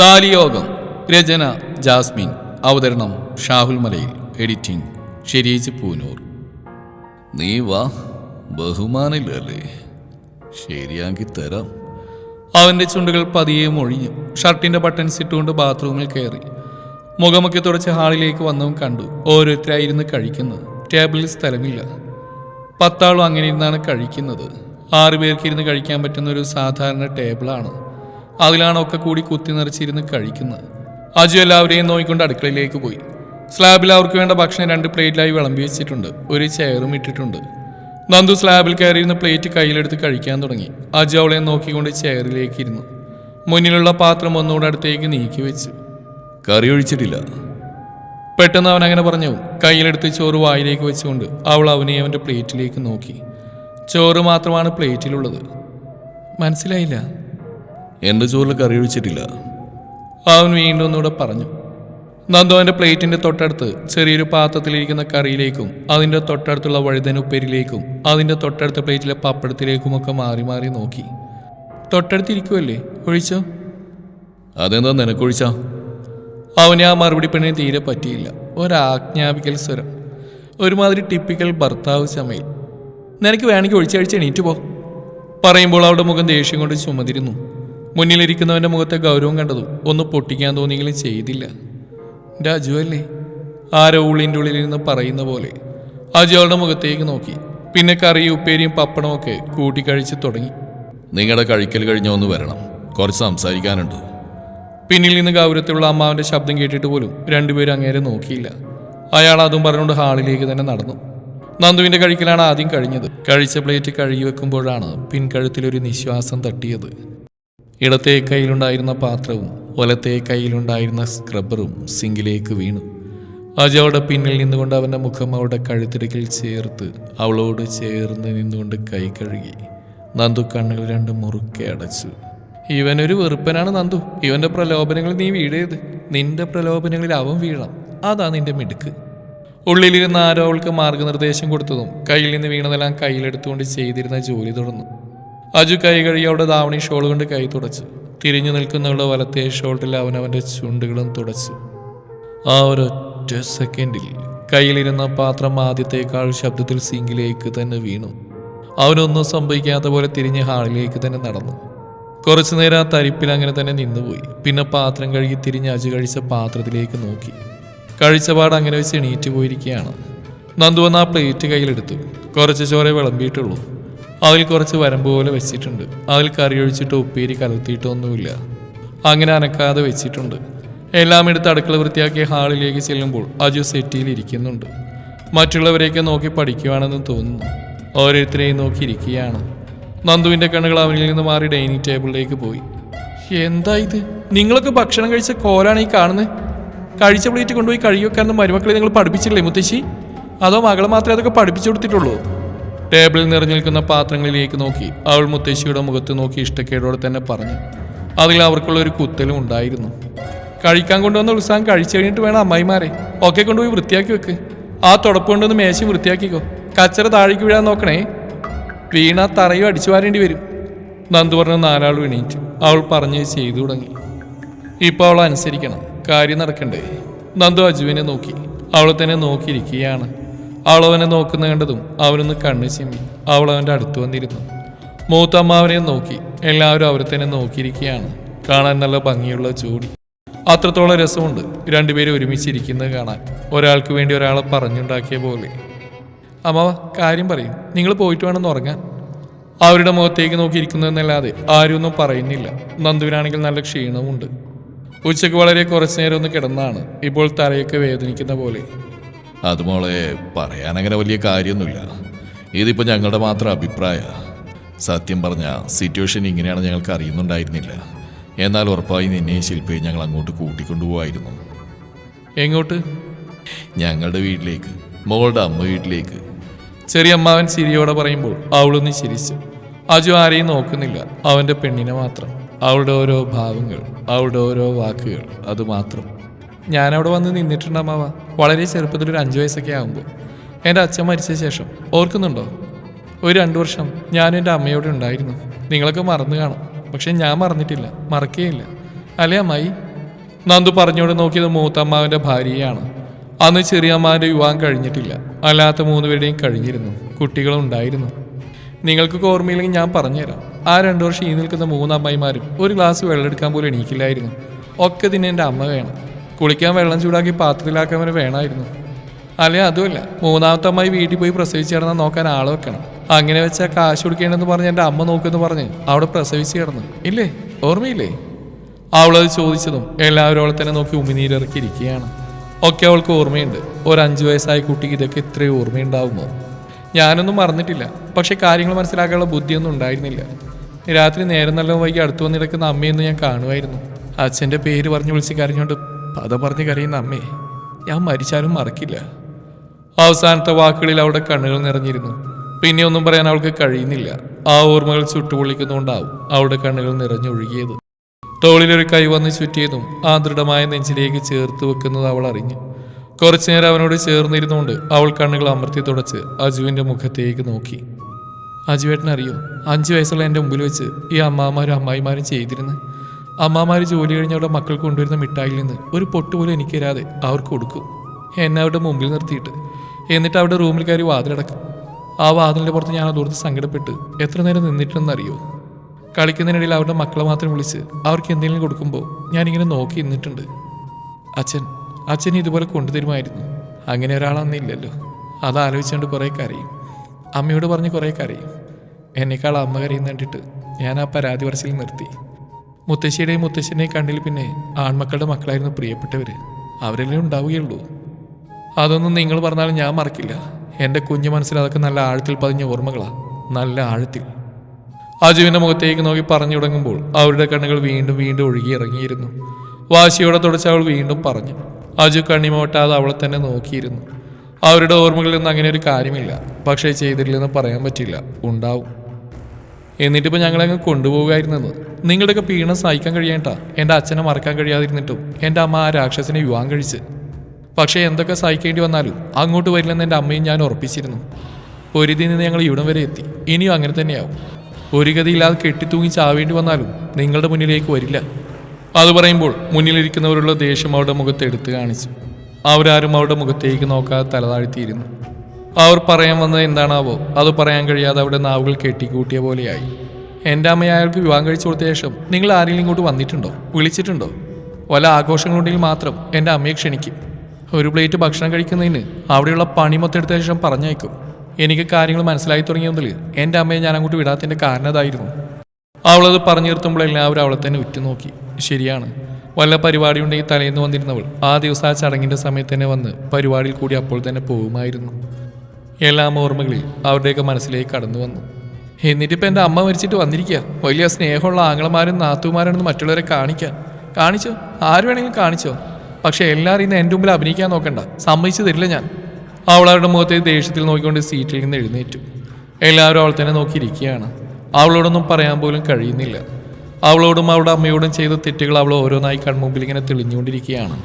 താലിയോഗം രചന Jasmine അവതരണം ഷാഹുൽ മലയിൽ editing Shereej Poonoor. നീ വാ ബഹുമാനില്ലല്ലേ ശരിയാക്കി തരാം അവന്റെ ചുണ്ടുകൾ പതിയെ മൊഴിഞ്ഞു. ഷർട്ടിന്റെ ബട്ടൺസ് ഇട്ടുകൊണ്ട് ബാത്റൂമിൽ കയറി. മുഖമൊക്കെ തുടച്ച് ഹാളിലേക്ക് വന്നവൻ കണ്ടു ഓരോരുത്തരായിരുന്നു കഴിക്കുന്നത്. ടേബിളിൽ സ്ഥലമില്ല. പത്താളും അങ്ങനെ ഇരുന്നാണ് കഴിക്കുന്നത്. ആറു പേർക്ക് ഇരുന്ന് കഴിക്കാൻ പറ്റുന്ന ഒരു സാധാരണ ടേബിളാണ്. അതിലാണ് ഒക്കെ കൂടി കുത്തി നിറച്ചിരുന്ന് കഴിക്കുന്നത്. അജു എല്ലാവരെയും നോക്കിക്കൊണ്ട് അടുക്കളയിലേക്ക് പോയി. സ്ലാബിൽ അവർക്ക് വേണ്ട ഭക്ഷണം രണ്ട് പ്ലേറ്റിലായി വിളമ്പി വെച്ചിട്ടുണ്ട്. ഒരു ചെയറും ഇട്ടിട്ടുണ്ട്. നന്ദു സ്ലാബിൽ കയറിയിരുന്ന് പ്ലേറ്റ് കയ്യിലെടുത്ത് കഴിക്കാൻ തുടങ്ങി. അജു അവളെ നോക്കിക്കൊണ്ട് ചെയറിലേക്ക് ഇരുന്നു മുന്നിലുള്ള പാത്രം ഒന്നുകൂടെ അടുത്തേക്ക് നീക്കി വെച്ചു. കറി ഒഴിച്ചിട്ടില്ല. പെട്ടെന്ന് അവൻ അങ്ങനെ പറഞ്ഞു. കയ്യിലെടുത്ത് ചോറ് വായിലേക്ക് വെച്ചുകൊണ്ട് അവൾ അവനെ അവന്റെ പ്ലേറ്റിലേക്ക് നോക്കി. ചോറ് മാത്രമാണ് പ്ലേറ്റിലുള്ളത്. മനസ്സിലായില്ല. എന്റെ ചോറിൽ കറി ഒഴിച്ചിട്ടില്ല. അവൻ വീണ്ടും ഒന്നുകൂടെ പറഞ്ഞു. നന്ദു അവന്റെ പ്ലേറ്റിന്റെ തൊട്ടടുത്ത് ചെറിയൊരു പാത്രത്തിലിരിക്കുന്ന കറിയിലേക്കും അതിന്റെ തൊട്ടടുത്തുള്ള വഴുതന ഉപ്പേരിയിലേക്കും അതിന്റെ തൊട്ടടുത്ത പ്ലേറ്റിലെ പപ്പടത്തിലേക്കുമൊക്കെ മാറി മാറി നോക്കി. തൊട്ടടുത്തിരിക്കുമല്ലേ ഒഴിച്ചോ? അതെന്താ നിനക്കൊഴിച്ചാ അവന് ആ മറുപടി പെണ്ണിന് തീരെ പറ്റിയില്ല. ഒരാജ്ഞാപിക്കൽ സ്വരം. ഒരുമാതിരി ടിപ്പിക്കൽ ഭർത്താവ് ചമയിൽ. നിനക്ക് വേണമെങ്കിൽ ഒഴിച്ചഴിച്ച് എണീറ്റ് പോ. പറയുമ്പോൾ അവളുടെ മുഖം ദേഷ്യം കൊണ്ട് ചുമതിരുന്നു മുന്നിലിരിക്കുന്നവന്റെ മുഖത്തെ ഗൗരവം കണ്ടതും ഒന്ന് പൊട്ടിക്കാൻ തോന്നിയെങ്കിലും ചെയ്തില്ല. രാജു അല്ലേ? ആരോ ഉള്ളിന്റെ ഉള്ളിലിരുന്ന് പറയുന്ന പോലെ. അജു അവളുടെ മുഖത്തേക്ക് നോക്കി. പിന്നെ കറിയും ഉപ്പേരിയും പപ്പടമൊക്കെ കൂട്ടിക്കഴിച്ച് തുടങ്ങി. നിങ്ങളുടെ കഴിക്കൽ കഴിഞ്ഞ ഒന്ന് വരണം. കുറച്ച് സംസാരിക്കാനുണ്ട്. പിന്നിൽ നിന്ന് ഗൗരവത്തിലുള്ള അമ്മാവന്റെ ശബ്ദം കേട്ടിട്ട് പോലും രണ്ടുപേരും അങ്ങേരെ നോക്കിയില്ല. അയാൾ അതും പറഞ്ഞുകൊണ്ട് ഹാളിലേക്ക് തന്നെ നടന്നു. നന്ദുവിന്റെ കഴിക്കലാണ് ആദ്യം കഴിഞ്ഞത്. കഴിച്ച പ്ലേറ്റ് കഴുകി വെക്കുമ്പോഴാണ് പിൻകഴുത്തിലൊരു നിശ്വാസം തട്ടിയത്. ഇടത്തെ കയ്യിലുണ്ടായിരുന്ന പാത്രവും വലത്തെ കയ്യിലുണ്ടായിരുന്ന സ്ക്രബറും സിങ്കിലേക്ക് വീണു. അജയുടെ പിന്നിൽ നിന്നുകൊണ്ട് അവന്റെ മുഖം അവളുടെ കഴുത്തിടുക്കിൽ ചേർത്ത് അവളോട് ചേർന്ന് നിന്നുകൊണ്ട് കൈ കഴുകി. നന്ദു കണ്ണുകൾ രണ്ട് മുറുക്കെ അടച്ചു. ഇവനൊരു വെറുപ്പനാണ് നന്ദു. ഇവന്റെ പ്രലോഭനങ്ങളിൽ നീ വീഴരുത്. നിന്റെ പ്രലോഭനങ്ങളിൽ അവൻ വീഴാം അതാ നിന്റെ മിടുക്ക്. ഉള്ളിലിരുന്ന ആരോ അവൾക്ക് മാർഗനിർദ്ദേശം കൊടുത്തതും കയ്യിൽ നിന്ന് വീണതെല്ലാം കയ്യിലെടുത്തുകൊണ്ട് ചെയ്തിരുന്ന ജോലി തുടർന്നു. അജു കൈ കഴുകി ദാവണി ഷോൾ കൊണ്ട് കൈ തുടച്ചു. തിരിഞ്ഞു നിൽക്കുന്നവളുടെ വലത്തെ ഷോൾട്ടിൽ അവനവന്റെ ചുണ്ടുകളും തുടച്ചു. ആ ഒരൊറ്റ സെക്കൻഡിൽ കയ്യിലിരുന്ന പാത്രം ആദ്യത്തേക്കാൾ ശബ്ദത്തിൽ സിങ്കിലേക്ക് തന്നെ വീണു. അവനൊന്നും സംഭവിക്കാത്ത പോലെ തിരിഞ്ഞ് ഹാളിലേക്ക് തന്നെ നടന്നു. കുറച്ചു നേരം ആ തരിപ്പിൽ അങ്ങനെ തന്നെ നിന്നുപോയി. പിന്നെ പാത്രം കഴുകി തിരിഞ്ഞ് അജു കഴിച്ച പാത്രത്തിലേക്ക് നോക്കി. കഴിച്ച പാട് അങ്ങനെ വെച്ച് എണീറ്റ് പോയിരിക്കുകയാണ്. നന്ദു ആ പ്ലേറ്റ് കയ്യിലെടുത്തു. കുറച്ച് ചോര വിളമ്പിയിട്ടുള്ളൂ. അതിൽ കുറച്ച് വരമ്പ് പോലെ വെച്ചിട്ടുണ്ട്. അതിൽ കറി ഒഴിച്ചിട്ട് ഉപ്പേരി കലർത്തിയിട്ടൊന്നുമില്ല. അങ്ങനെ അനക്കാതെ വെച്ചിട്ടുണ്ട്. എല്ലാം എടുത്ത് അടുക്കള വൃത്തിയാക്കി ഹാളിലേക്ക് ചെല്ലുമ്പോൾ അജു സെറ്റിയിൽ ഇരിക്കുന്നുണ്ട്. മറ്റുള്ളവരെയൊക്കെ നോക്കി പഠിക്കുവാണെന്ന് തോന്നുന്നു. ഓരോരുത്തരെയും നോക്കി ഇരിക്കുകയാണ്. നന്ദുവിന്റെ കണ്ണുകൾ അവനിൽ നിന്ന് മാറി ഡൈനിങ് ടേബിളിലേക്ക് പോയി. എന്താ ഇത്? നിങ്ങളൊക്കെ ഭക്ഷണം കഴിച്ച കോലാണ് ഈ കാണുന്നത് കഴിച്ച പ്ലേറ്റ് കൊണ്ടുപോയി കഴുകി വെക്കാനെന്ന് മരുമക്കളെ നിങ്ങൾ പഠിപ്പിച്ചില്ലേ മുത്തശ്ശി? അതോ മകൾ മാത്രമേ അതൊക്കെ പഠിപ്പിച്ചു കൊടുത്തിട്ടുള്ളൂ? ടേബിളിൽ നിറഞ്ഞു നിൽക്കുന്ന പാത്രങ്ങളിലേക്ക് നോക്കി. അവൾ മുത്തശ്ശിയുടെ മുഖത്ത് നോക്കി ഇഷ്ടക്കേടോടെ തന്നെ പറഞ്ഞു. അതിൽ അവർക്കുള്ള ഒരു കുത്തലും ഉണ്ടായിരുന്നു. കഴിക്കാൻ കൊണ്ടുവന്ന ഉത്സാഹം കഴിച്ചു കഴിഞ്ഞിട്ട് വേണം അമ്മായിമാരെ. ഒക്കെ കൊണ്ടുപോയി വൃത്തിയാക്കി വെക്ക്. ആ തുടപ്പ് കൊണ്ടുവന്ന് മേശ വൃത്തിയാക്കിക്കോ. കച്ചറ താഴേക്ക് വീഴാൻ നോക്കണേ. വീണ തറയും അടിച്ചു വാരേണ്ടി വരും. നന്ദു പറഞ്ഞ നാലാൾ വിണീറ്റ് അവൾ പറഞ്ഞ് ചെയ്തു തുടങ്ങി. ഇപ്പൊ അവൾ അനുസരിക്കണം. കാര്യം നടക്കണ്ടേ. നന്ദു അജുവിനെ നോക്കി. അവളെ തന്നെ നോക്കിയിരിക്കുകയാണ്. അവൾ അവനെ നോക്കുന്ന കണ്ടതും അവനൊന്ന് കണ്ണു ചിമ്മി. അവൾ അവന്റെ അടുത്ത് വന്നിരുന്നു. മൂത്തമ്മാവനെ നോക്കി. എല്ലാവരും അവരെ തന്നെ നോക്കിയിരിക്കുകയാണ്. കാണാൻ നല്ല ഭംഗിയുള്ള ജോഡി അത്രത്തോളം രസമുണ്ട് രണ്ടുപേരും ഒരുമിച്ചിരിക്കുന്നത് കാണാൻ. ഒരാൾക്ക് വേണ്ടി ഒരാളെ പറഞ്ഞുണ്ടാക്കിയ പോലെ. അമ്മാവ കാര്യം പറയും. നിങ്ങൾ പോയിട്ട് വേണമെന്ന് ഉറങ്ങാൻ. അവരുടെ മുഖത്തേക്ക് നോക്കിയിരിക്കുന്നതെന്നല്ലാതെ ആരും ഒന്നും പറയുന്നില്ല. നന്ദുവിനാണെങ്കിൽ നല്ല ക്ഷീണവുമുണ്ട്. ഉച്ചയ്ക്ക് വളരെ കുറച്ചു നേരം ഒന്ന് കിടന്നാണ് ഇപ്പോൾ തലയൊക്കെ വേദനിക്കുന്ന പോലെ. അത് മോളെ പറയാനങ്ങനെ വലിയ കാര്യമൊന്നുമില്ല. ഇതിപ്പോൾ ഞങ്ങളുടെ മാത്രം അഭിപ്രായ. സത്യം പറഞ്ഞ സിറ്റുവേഷൻ ഇങ്ങനെയാണ് ഞങ്ങൾക്ക് അറിയുന്നുണ്ടായിരുന്നില്ല. എന്നാൽ ഉറപ്പായി നിന്നെയും ശില്പയും ഞങ്ങൾ അങ്ങോട്ട് കൂട്ടിക്കൊണ്ടുപോകായിരുന്നു എങ്ങോട്ട്? ഞങ്ങളുടെ വീട്ടിലേക്ക് മോളുടെ അമ്മ വീട്ടിലേക്ക്. ചെറിയ അമ്മാവൻ ചിരിയോടെ പറയുമ്പോൾ അവളൊന്ന് ചിരിച്ചു. അജു ആരെയും നോക്കുന്നില്ല അവന്റെ പെണ്ണിനെ മാത്രം. അവളുടെ ഓരോ ഭാവങ്ങൾ അവളുടെ ഓരോ വാക്കുകൾ അത് മാത്രം. ഞാനവിടെ വന്ന് നിന്നിട്ടുണ്ടാവ വളരെ ചെറുപ്പത്തിൽ ഒരു അഞ്ചു വയസ്സൊക്കെ ആകുമ്പോൾ എന്റെ അച്ഛൻ മരിച്ച ശേഷം ഓർക്കുന്നുണ്ടോ? ഒരു രണ്ടു വർഷം ഞാനും എന്റെ അമ്മയോടെ ഉണ്ടായിരുന്നു. നിങ്ങളൊക്കെ മറന്നു കാണാം. പക്ഷെ ഞാൻ മറന്നിട്ടില്ല മറക്കേയില്ല. അല്ലേ അമ്മായി? നന്ദു പറഞ്ഞോട് നോക്കിയത് മൂത്തമ്മാവിന്റെ ഭാര്യയാണ്. അന്ന് ചെറിയമ്മാവിന്റെ വിവാഹം കഴിഞ്ഞിട്ടില്ല. അല്ലാത്ത മൂന്ന് പേരുടെയും കഴിഞ്ഞിരുന്നു. കുട്ടികളും ഉണ്ടായിരുന്നു. നിങ്ങൾക്ക് ഓർമ്മയില്ലെങ്കിൽ ഞാൻ പറഞ്ഞുതരാം. ആ രണ്ടു വർഷം ഈ നിൽക്കുന്ന മൂന്ന് അമ്മായിമാരും ഒരു ഗ്ലാസ് വെള്ളം എടുക്കാൻ പോലും എണീക്കില്ലായിരുന്നു. ഒക്കെ ഇതിന് എന്റെ അമ്മ വേണം. കുളിക്കാൻ വെള്ളം ചൂടാക്കി പാത്രത്തിലാക്കാൻ വരെ വേണമായിരുന്നു. അല്ലെ അതുമല്ല. മൂന്നാമത്തെ അമ്മായി വീട്ടിൽ പോയി പ്രസവിച്ച് കിടന്നാൽ നോക്കാൻ ആളെ വെക്കണം. അങ്ങനെ വെച്ചാൽ കാശ് കൊടുക്കേണ്ടെന്ന് പറഞ്ഞ് എന്റെ അമ്മ നോക്കുമെന്ന് പറഞ്ഞ് അവിടെ പ്രസവിച്ച് കിടന്നു. ഇല്ലേ? ഓർമ്മയില്ലേ? അവളത് ചോദിച്ചതും എല്ലാവരും അവളെ തന്നെ നോക്കി ഉമിനീരിറക്കിയിരിക്കുകയാണ് ഒക്കെ അവൾക്ക് ഓർമ്മയുണ്ട്. ഒരു അഞ്ചു വയസ്സായ കുട്ടിക്ക് ഇതൊക്കെ ഇത്രയും ഓർമ്മയുണ്ടാവുമോ? ഞാനൊന്നും മറന്നിട്ടില്ല. പക്ഷെ കാര്യങ്ങൾ മനസ്സിലാക്കാനുള്ള ബുദ്ധിയൊന്നും ഉണ്ടായിരുന്നില്ല. രാത്രി നേരം നല്ല വൈകി അടുത്തു വന്നിടക്കുന്ന അമ്മയെന്ന് ഞാൻ കാണുമായിരുന്നു. അച്ഛന്റെ പേര് പറഞ്ഞു വിളിച്ച് കരഞ്ഞുകൊണ്ട് പദ പറഞ്ഞ് കരയുന്ന അമ്മേ ഞാൻ മരിച്ചാലും മറക്കില്ല. അവസാനത്തെ വാക്കുകളിൽ അവളുടെ കണ്ണുകൾ നിറഞ്ഞിരുന്നു. പിന്നെ ഒന്നും പറയാൻ അവൾക്ക് കഴിയുന്നില്ല. ആ ഓർമ്മകൾ ചുട്ടുപൊള്ളിക്കുന്നുകൊണ്ടാവും അവളുടെ കണ്ണുകൾ നിറഞ്ഞൊഴുകിയത്. തോളിലൊരു കൈ വന്ന് ചുറ്റിയതും ആ ദൃഢമായ നെഞ്ചിലേക്ക് ചേർത്ത് വെക്കുന്നത് അവൾ അറിഞ്ഞു. കുറച്ചു നേരം അവനോട് ചേർന്നിരുന്നുകൊണ്ട് അവൾ കണ്ണുകൾ അമർത്തി തുടച്ച് അജുവിന്റെ മുഖത്തേക്ക് നോക്കി. അജുവേട്ടനറിയോ അഞ്ചു വയസ്സുള്ള എന്റെ മുമ്പിൽ വെച്ച് ഈ അമ്മാമാരും അമ്മായിമാരും ചെയ്തിരുന്നു? അമ്മാമാർ ജോലി കഴിഞ്ഞ അവിടെ മക്കൾ കൊണ്ടുവരുന്ന മിഠായിൽ നിന്ന് ഒരു പൊട്ട് പോലും എനിക്ക് തരാതെ അവർക്ക് കൊടുക്കും. എന്നെ അവരുടെ മുമ്പിൽ നിർത്തിയിട്ട്. എന്നിട്ട് അവിടെ റൂമിൽ കയറി വാതിലടക്കും. ആ വാതിലിന്റെ പുറത്ത് ഞാൻ അതോർത്ത് സങ്കടപ്പെട്ട് എത്ര നേരം നിന്നിട്ടുണ്ടെന്നറിയോ? കളിക്കുന്നതിനിടയിൽ അവരുടെ മക്കളെ മാത്രം വിളിച്ച് അവർക്ക് എന്തെങ്കിലും കൊടുക്കുമ്പോൾ ഞാനിങ്ങനെ നോക്കി നിന്നിട്ടുണ്ട്. അച്ഛൻ അച്ഛൻ ഇതുപോലെ കൊണ്ടുതരുമായിരുന്നു. അങ്ങനെ ഒരാളന്നില്ലല്ലോ അത് ആലോചിച്ചുകൊണ്ട് കുറേ കരയും. അമ്മയോട് പറഞ്ഞ് കുറേ കരയും. എന്നേക്കാൾ അമ്മ കരയുന്ന കണ്ടിട്ട് ഞാൻ ആ പരാതി പറച്ചിൽ നിർത്തി. മുത്തശ്ശിയുടെയും മുത്തശ്ശന്റെയും കണ്ണിൽ പിന്നെ ആൺമക്കളുടെ മക്കളായിരുന്നു പ്രിയപ്പെട്ടവർ അവരെല്ലാം ഉണ്ടാവുകയുള്ളൂ. അതൊന്നും നിങ്ങൾ പറഞ്ഞാലും ഞാൻ മറക്കില്ല. എന്റെ കുഞ്ഞു മനസ്സിൽ അതൊക്കെ നല്ല ആഴത്തിൽ പതിഞ്ഞ ഓർമ്മകളാണ് നല്ല ആഴത്തിൽ. അജുവിന്റെ മുഖത്തേക്ക് നോക്കി പറഞ്ഞു തുടങ്ങുമ്പോൾ അവരുടെ കണ്ണുകൾ വീണ്ടും വീണ്ടും ഒഴുകി ഇറങ്ങിയിരുന്നു. വാശിയോടെ തുടച്ച് അവൾ വീണ്ടും പറഞ്ഞു. അജു കണ്ണിമോട്ടാതെ അവളെ തന്നെ നോക്കിയിരുന്നു. അവരുടെ ഓർമ്മകളിൽ നിന്ന് അങ്ങനെ ഒരു കാര്യമില്ല. പക്ഷേ ചെയ്തിട്ടില്ലെന്ന് പറയാൻ പറ്റില്ല. ഉണ്ടാവും. എന്നിട്ടിപ്പോൾ ഞങ്ങളങ്ങ് കൊണ്ടുപോകുമായിരുന്നത് നിങ്ങളുടെയൊക്കെ പീണ സഹിക്കാൻ കഴിയേണ്ട എന്റെ അച്ഛനെ മറക്കാൻ കഴിയാതിരുന്നിട്ടും എന്റെ അമ്മ ആ രാക്ഷസിനെ വിവാഹം കഴിച്ച്. പക്ഷേ എന്തൊക്കെ സഹിക്കേണ്ടി വന്നാലും അങ്ങോട്ട് വരില്ലെന്ന് എന്റെ അമ്മയും ഞാൻ ഉറപ്പിച്ചിരുന്നു. പൊരുതി നിന്ന് ഞങ്ങൾ ഇവിടം വരെ എത്തി. ഇനിയും അങ്ങനെ തന്നെയാവും. ഒരു ഗതിയില്ലാതെ കെട്ടിത്തൂങ്ങി ചാവേണ്ടി വന്നാലും നിങ്ങളുടെ മുന്നിലേക്ക് വരില്ല. അത് പറയുമ്പോൾ മുന്നിലിരിക്കുന്നവരുള്ള ദേഷ്യം അവരുടെ മുഖത്ത് എടുത്തു കാണിച്ചു. അവരാരും അവരുടെ മുഖത്തേക്ക് നോക്കാതെ തലതാഴ്ത്തിയിരുന്നു. അവർ പറയാൻ വന്നത് എന്താണാവോ? അത് പറയാൻ കഴിയാതെ അവിടെ നാവുകൾ കെട്ടിക്കൂട്ടിയ പോലെയായി. എന്റെ അമ്മ അയാൾക്ക് വിവാഹം കഴിച്ചു കൊടുത്ത ശേഷം നിങ്ങൾ ആരെങ്കിലും ഇങ്ങോട്ട് വന്നിട്ടുണ്ടോ? വിളിച്ചിട്ടുണ്ടോ? വല്ല ആഘോഷങ്ങളുണ്ടെങ്കിൽ മാത്രം എന്റെ അമ്മയെ ക്ഷണിക്കും. ഒരു പ്ലേറ്റ് ഭക്ഷണം കഴിക്കുന്നതിന് അവിടെയുള്ള പണി മൊത്തെടുത്ത ശേഷം പറഞ്ഞയക്കും. എനിക്ക് കാര്യങ്ങൾ മനസ്സിലായി തുടങ്ങിയതിൽ എന്റെ അമ്മയെ ഞാൻ അങ്ങോട്ട് വിടാത്തതിന്റെ കാരണം അതായിരുന്നു. അവളത് പറഞ്ഞു നിർത്തുമ്പോൾ എല്ലാവരും അവളെ തന്നെ ഉറ്റുനോക്കി. ശരിയാണ്. വല്ല പരിപാടി ഉണ്ടെങ്കിൽ തലേന്ന് വന്നിരുന്നവൾ ആ ദിവസം ആ ചടങ്ങിന്റെ സമയത്ത് തന്നെ വന്ന് പരിപാടിയിൽ കൂടി അപ്പോൾ തന്നെ പോകുമായിരുന്നു. എല്ലാം ഓർമ്മകളിൽ അവരുടെയൊക്കെ മനസ്സിലേക്ക് കടന്നു വന്നു. എന്നിട്ടിപ്പോൾ എന്റെ അമ്മ മരിച്ചിട്ട് വന്നിരിക്കുക വലിയ സ്നേഹമുള്ള ആങ്ങളമാരും നാത്തുമാരാണെന്ന് മറ്റുള്ളവരെ കാണിക്കാൻ. കാണിച്ചോ? ആര് വേണമെങ്കിലും കാണിച്ചോ? പക്ഷേ എല്ലാവരും ഇന്ന് എന്റെ മുമ്പിൽ അഭിനയിക്കാൻ നോക്കണ്ട. സമ്മതിച്ചു തരില്ല ഞാൻ. അവൾ അവളുടെ മുഖത്തെ ദേഷ്യത്തിൽ നോക്കിക്കൊണ്ട് സീറ്റിൽ നിന്ന് എഴുന്നേറ്റു. എല്ലാവരും അവൾ തന്നെ നോക്കിയിരിക്കുകയാണ്. അവളോടൊന്നും പറയാൻ പോലും കഴിയുന്നില്ല. അവളോടും അവളുടെ അമ്മയോടും ചെയ്ത തെറ്റുകൾ അവൾ ഓരോന്നായി കൺമുമ്പിൽ ഇങ്ങനെ തെളിഞ്ഞുകൊണ്ടിരിക്കുകയാണ്.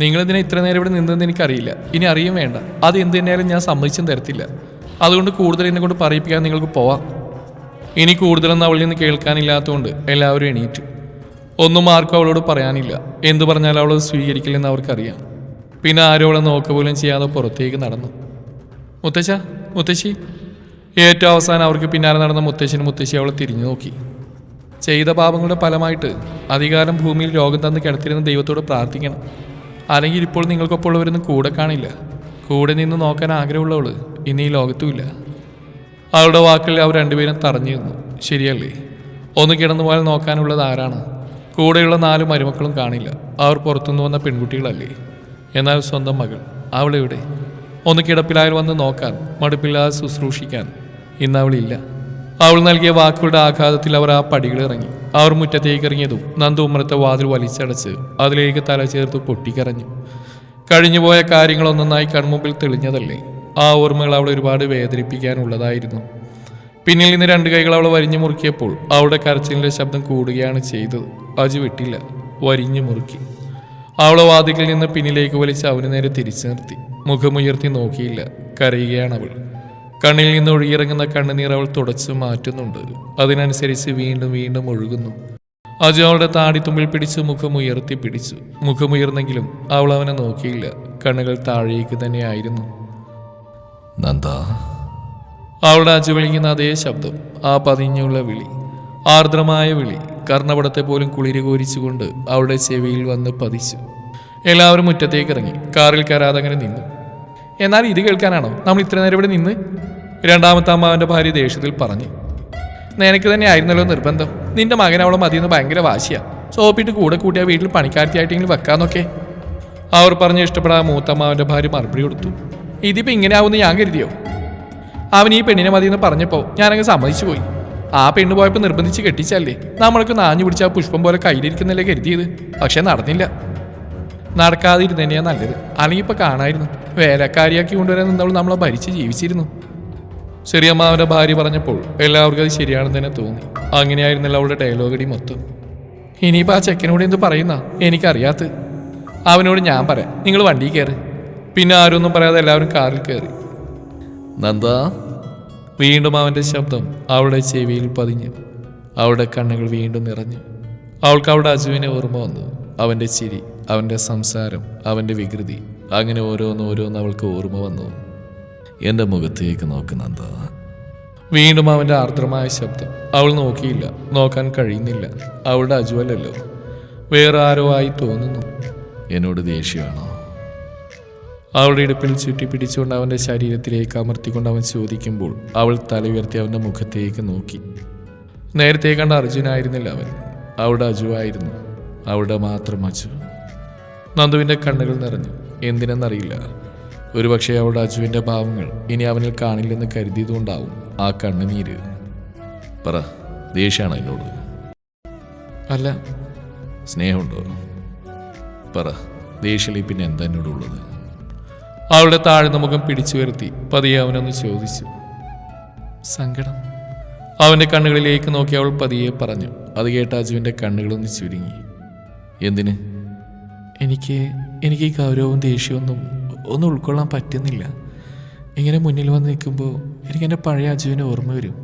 നിങ്ങളിതിനെ ഇത്ര നേരം ഇവിടെ നിന്നതെന്ന് എനിക്കറിയില്ല. ഇനി അറിയും വേണ്ട. അത് എന്ത് തന്നെയാലും ഞാൻ സമ്മതിച്ചും തരത്തില്ല. അതുകൊണ്ട് കൂടുതൽ എന്നെ കൊണ്ട് പറയിപ്പിക്കാൻ നിങ്ങൾക്ക് പോവാം. ഇനി കൂടുതലൊന്നും അവളിൽ നിന്ന് കേൾക്കാനില്ലാത്തതുകൊണ്ട് എല്ലാവരും എണീറ്റു. ഒന്നും ആർക്കും അവളോട് പറയാനില്ല. എന്തു പറഞ്ഞാലും അവളത് സ്വീകരിക്കില്ലെന്ന് അവർക്കറിയാം. പിന്നെ ആരും അവളെ നോക്ക പോലും ചെയ്യാതെ പുറത്തേക്ക് നടന്നു. മുത്തശ്ശ മുത്തശ്ശി. ഏറ്റവും അവസാനം അവർക്ക് പിന്നാലെ നടന്ന മുത്തശ്ശനും മുത്തശ്ശി അവളെ തിരിഞ്ഞു നോക്കി. ചെയ്ത പാപങ്ങളുടെ ഫലമായിട്ട് അധികാരം ഭൂമിയിൽ രോഗം തന്ന് കിടത്തിരുന്ന ദൈവത്തോട് പ്രാർത്ഥിക്കണം. അല്ലെങ്കിൽ ഇപ്പോൾ നിങ്ങൾക്കൊപ്പം ഉള്ളവരൊന്നും കൂടെ കാണില്ല. കൂടെ നിന്ന് നോക്കാൻ ആഗ്രഹമുള്ളവൾ ഇനി ഈ ലോകത്തുമില്ല അവളുടെ വാക്കിൽ അവർ രണ്ടുപേരും തറഞ്ഞു നിന്നു. ശരിയല്ലേ? ഒന്ന് കിടന്നു പോയാൽ നോക്കാനുള്ളത് ആരാണ്? കൂടെയുള്ള നാല് മരുമക്കളും കാണില്ല. അവർ പുറത്തുനിന്ന് വന്ന പെൺകുട്ടികളല്ലേ? എന്നാൽ സ്വന്തം മകൾ. അവളെവിടെ? ഒന്ന് കിടപ്പിലായാൽ വന്ന് നോക്കാൻ മടുപ്പില്ലാതെ ശുശ്രൂഷിക്കാൻ. ഇന്ന് അവളില്ല. അവൾ നൽകിയ വാക്കുകളുടെ ആഘാതത്തിൽ അവർ ആ പടികൾ ഇറങ്ങി. അവർ മുറ്റത്തേക്ക് ഇറങ്ങിയതും നന്ദു വാതിൽ വലിച്ചടച്ച് അതിലേക്ക് തല ചേർത്ത് പൊട്ടിക്കരഞ്ഞു. കഴിഞ്ഞുപോയ കാര്യങ്ങൾ ഒന്നൊന്നായി കൺമുമ്പിൽ തെളിഞ്ഞതല്ലേ? ആ ഓർമ്മകൾ അവളെ ഒരുപാട് വേദനിപ്പിക്കാനുള്ളതായിരുന്നു. പിന്നിൽ നിന്ന് രണ്ട് കൈകൾ അവളെ വരിഞ്ഞു മുറുക്കിയപ്പോൾ അവളുടെ കരച്ചിലിന്റെ ശബ്ദം കൂടുകയാണ് ചെയ്തത്. അജു വിട്ടില്ല വരിഞ്ഞു മുറുക്കി. അവളെ വാതിക്കിൽ നിന്ന് പിന്നിലേക്ക് വലിച്ച് അവന് നേരെ തിരിച്ചു നിർത്തി. മുഖമുയർത്തി നോക്കിയില്ല കരയുകയാണ് അവൾ. കണ്ണിൽ നിന്ന് ഒഴുകിയിറങ്ങുന്ന കണ്ണുനീർ അവൾ തുടച്ചു മാറ്റുന്നുണ്ട്. അതിനനുസരിച്ച് വീണ്ടും വീണ്ടും ഒഴുകുന്നു. അജു അവളുടെ താടിത്തുമ്പിൽ പിടിച്ച് മുഖമുയർത്തി പിടിച്ചു. മുഖമുയർന്നെങ്കിലും അവൾ അവനെ നോക്കിയില്ല. കണ്ണുകൾ താഴേക്ക് തന്നെയായിരുന്നു നന്ദ. അവളുടെ അജു വിളിക്കുന്ന അതേ ശബ്ദം ആ പതിഞ്ഞുള്ള വിളി ആർദ്രമായ വിളി കർണപടത്തെ പോലും കുളിര് കോരിച്ചുകൊണ്ട് അവളുടെ ചെവിയിൽ വന്ന് പതിച്ചു. എല്ലാവരും മുറ്റത്തേക്ക് ഇറങ്ങി. കാറിൽ കയറാതെ അങ്ങനെ നിന്നു. എന്നാൽ ഇത് കേൾക്കാനാണോ? നമ്മൾ ഇത്ര നേരം ഇവിടെ നിന്ന്? രണ്ടാമത്തെ അമ്മാവന്റെ ഭാര്യ ദേഷ്യത്തിൽ പറഞ്ഞു. നിനക്ക് തന്നെ ആയിരുന്നല്ലോ നിർബന്ധം. നിന്റെ മകൻ അവളെ മതിയെന്ന് ഭയങ്കര വാശിയാ. സോപ്പിട്ട് കൂടെ കൂട്ടിയ വീട്ടിൽ പണിക്കാരത്തിയായിട്ടെങ്കിലും വെക്കാന്നൊക്കെ. അവർ പറഞ്ഞ് ഇഷ്ടപ്പെടാൻ മൂത്തമ്മാവന്റെ ഭാര്യ മറുപടി കൊടുത്തു. ഇതിപ്പോൾ ഇങ്ങനെ ആവുമെന്ന് ഞാൻ കരുതിയോ? അവൻ ഈ പെണ്ണിനെ മതിയെന്ന് പറഞ്ഞപ്പോൾ ഞാനങ്ങ് സമ്മതിച്ചു പോയി. ആ പെണ്ണ് പോയപ്പോൾ നിർബന്ധിച്ച് കെട്ടിച്ചല്ലേ? നമ്മൾക്ക് നാഞ്ഞു പിടിച്ച ആ പുഷ്പം പോലെ കയ്യിലിരിക്കുന്നല്ലേ കരുതിയത്? പക്ഷെ നടന്നില്ല. നടക്കാതിരുന്ന് തന്നെയാ നല്ലത്. അല്ലെങ്കിൽ ഇപ്പൊ കാണായിരുന്നു. വേലക്കാരിയാക്കി കൊണ്ടുവരാൻ നിന്നവൾ നമ്മളെ ഭരിച്ച് ജീവിച്ചിരുന്നു. ചെറിയമ്മാവന്റെ ഭാര്യ പറഞ്ഞപ്പോൾ എല്ലാവർക്കും അത് ശരിയാണെന്ന് തന്നെ തോന്നി. അങ്ങനെയായിരുന്നല്ലോ അവളുടെ ഡയലോഗടി മൊത്തം. ഇനിയിപ്പോൾ ആ ചെക്കനോട് എന്ത് പറയുന്ന? എനിക്കറിയാത്ത. അവനോട് ഞാൻ പറയാം. നിങ്ങൾ വണ്ടി കയറി. പിന്നെ ആരൊന്നും പറയാതെ എല്ലാവരും കാറിൽ കയറി. നന്ദ. വീണ്ടും അവന്റെ ശബ്ദം അവളുടെ ചെവിയിൽ പതിഞ്ഞു. അവളുടെ കണ്ണുകൾ വീണ്ടും നിറഞ്ഞു. അവൾക്ക് അവളുടെ അജുവിനെ ഓർമ്മ വന്നു. അവന്റെ ചിരി. അവന്റെ സംസാരം അവന്റെ വികൃതി അങ്ങനെ ഓരോന്ന് ഓരോന്ന് അവൾക്ക് ഓർമ്മ വന്നു. എന്റെ മുഖത്തേക്ക് നോക്ക് നന്ദ വീണ്ടും അവന്റെ ആർദ്രമായ ശബ്ദം. അവൾ നോക്കിയില്ല നോക്കാൻ കഴിയുന്നില്ല. അവളുടെ അജ്വലല്ലോ. വേറെ ആരോ ആയി തോന്നുന്നു. എന്നോട് ദേഷ്യമാണോ? അവളുടെ ഇടുപ്പിൽ ചുറ്റി പിടിച്ചുകൊണ്ട് അവന്റെ ശരീരത്തിലേക്ക് അമർത്തിക്കൊണ്ട് അവൻ ചോദിക്കുമ്പോൾ അവൾ തല ഉയർത്തി അവന്റെ മുഖത്തേക്ക് നോക്കി. നേരത്തെ കണ്ട അർജുനായിരുന്നില്ല അവൻ. അവളുടെ അജുവായിരുന്നു. അവളുടെ മാത്രം അജു. നന്ദുവിന്റെ കണ്ണുകൾ നിറഞ്ഞു. എന്തിനെന്നറിയില്ല. ഒരുപക്ഷെ അവളുടെ അജുവിന്റെ ഭാവങ്ങൾ ഇനി അവനിൽ കാണില്ലെന്ന് കരുതിയതുകൊണ്ടാവും ആ കണ്ണുനീര്. പറ ദേഷ്യാണ് എന്നോട്? അല്ല. സ്നേഹമുണ്ടോ? പറ ദേഷ്യലി പിന്നെ എന്താ എന്നോടുള്ളത് അവളുടെ താഴ്ന്ന മുഖം പിടിച്ചു വരുത്തി പതിയെ അവനൊന്ന് ചോദിച്ചു. സങ്കടം. അവന്റെ കണ്ണുകളിലേക്ക് നോക്കി അവൾ പതിയെ പറഞ്ഞു. അത് കേട്ട അജുവിന്റെ കണ്ണുകളൊന്ന് ചുരുങ്ങി. എന്തിന്? എനിക്ക് എനിക്ക് ഈ ഗൗരവവും ദേഷ്യമൊന്നും ഒന്നും ഉൾക്കൊള്ളാൻ പറ്റുന്നില്ല. ഇങ്ങനെ മുന്നിൽ വന്ന് നിൽക്കുമ്പോൾ എനിക്ക് എന്റെ പഴയ അജുവിനെ ഓർമ്മ വരും.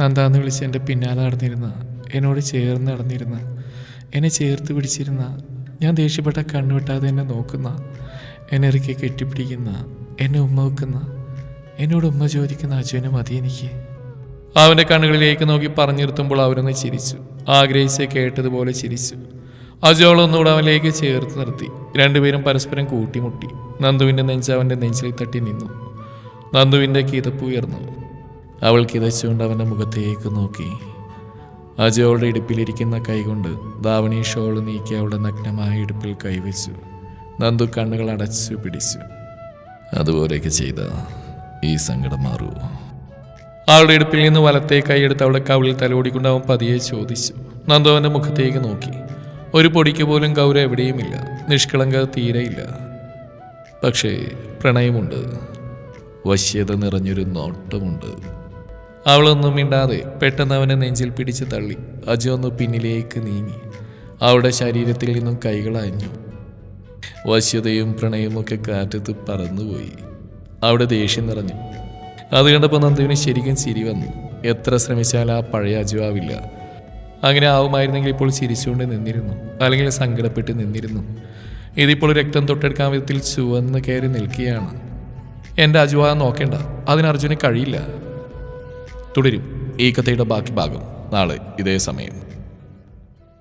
നന്ദാന്ന് വിളിച്ച് എന്റെ പിന്നാലെ നടന്നിരുന്ന എന്നോട് ചേർന്ന് നടന്നിരുന്ന എന്നെ ചേർത്ത് പിടിച്ചിരുന്ന ഞാൻ ദേഷ്യപ്പെട്ട കണ്ണുവിട്ടാതെ എന്നെ നോക്കുന്ന എന്നെ ഇറക്കി കെട്ടിപ്പിടിക്കുന്ന എന്നെ ഉമ്മ വെക്കുന്ന എന്നോട് ഉമ്മ ചോദിക്കുന്ന അജുവിനെ മതി എനിക്ക്. അവന്റെ കണ്ണുകളിലേക്ക് നോക്കി പറഞ്ഞു നിർത്തുമ്പോൾ അവനൊന്ന് ചിരിച്ചു. ആഗ്രഹിച്ച് കേട്ടതുപോലെ ചിരിച്ചു. അജോൾ ഒന്നുകൂടെ അവനിലേക്ക് ചേർത്ത് നിർത്തി. രണ്ടുപേരും പരസ്പരം കൂട്ടിമുട്ടി. നന്ദുവിന്റെ നെഞ്ച് അവന്റെ നെഞ്ചിൽ തട്ടി നിന്നു. നന്ദുവിന്റെ കിതപ്പ് ഉയർന്നു. അവൾ കിതച്ചുകൊണ്ട് അവന്റെ മുഖത്തേക്ക് നോക്കി. അജയോളുടെ ഇടുപ്പിലിരിക്കുന്ന കൈകൊണ്ട് ദാവണി ഷോൾ നീക്കി അവളുടെ നഗ്നമായ ഇടുപ്പിൽ കൈവച്ചു. നന്ദു കണ്ണുകൾ അടച്ചു പിടിച്ചു. അതുപോലെയൊക്കെ ചെയ്ത ഈ സങ്കടം മാറൂ. അവളുടെ ഇടുപ്പിൽ നിന്ന് വലത്തെ കൈയെടുത്ത് അവളുടെ കവിളിൽ തലോടിക്കൊണ്ട് അവൻ പതിയെ ചോദിച്ചു. നന്ദു അവന്റെ മുഖത്തേക്ക് നോക്കി. ഒരു പൊടിക്ക് പോലും ഗൗരവം എവിടെയുമില്ല. നിഷ്കളങ്ക തീരെയില്ല പക്ഷേ പ്രണയമുണ്ട്. വശ്യത നിറഞ്ഞൊരു നോട്ടമുണ്ട്. അവളൊന്നും മിണ്ടാതെ പെട്ടെന്ന് അവനെ നെഞ്ചിൽ പിടിച്ച് തള്ളി. അജു ഒന്ന് പിന്നിലേക്ക് നീങ്ങി. അവളുടെ ശരീരത്തിൽ നിന്നും കൈകൾ അഞ്ഞു വശ്യതയും പ്രണയവും ഒക്കെ കാറ്റത്ത് പറന്നുപോയി. അവിടെ ദേഷ്യം നിറഞ്ഞു. അത് കണ്ടപ്പോൾ നന്ദുവിന് ശരിക്കും ചിരി വന്നു. എത്ര ശ്രമിച്ചാൽ ആ പഴയ അജുവാവില്ല അങ്ങനെ ആവുമായിരുന്നെങ്കിൽ ഇപ്പോൾ ചിരിച്ചുകൊണ്ട് നിന്നിരുന്നു. അല്ലെങ്കിൽ സങ്കടപ്പെട്ട് നിന്നിരുന്നു. ഇതിപ്പോൾ രക്തം തൊട്ടെടുക്കാൻ വിധത്തിൽ ചുവന്ന് കയറി നിൽക്കുകയാണ്. എന്റെ അജുവ നോക്കേണ്ട. അതിന് അർജുന് കഴിയില്ല. തുടരും. ഈ കഥയുടെ ബാക്കി ഭാഗം നാളെ ഇതേ സമയം.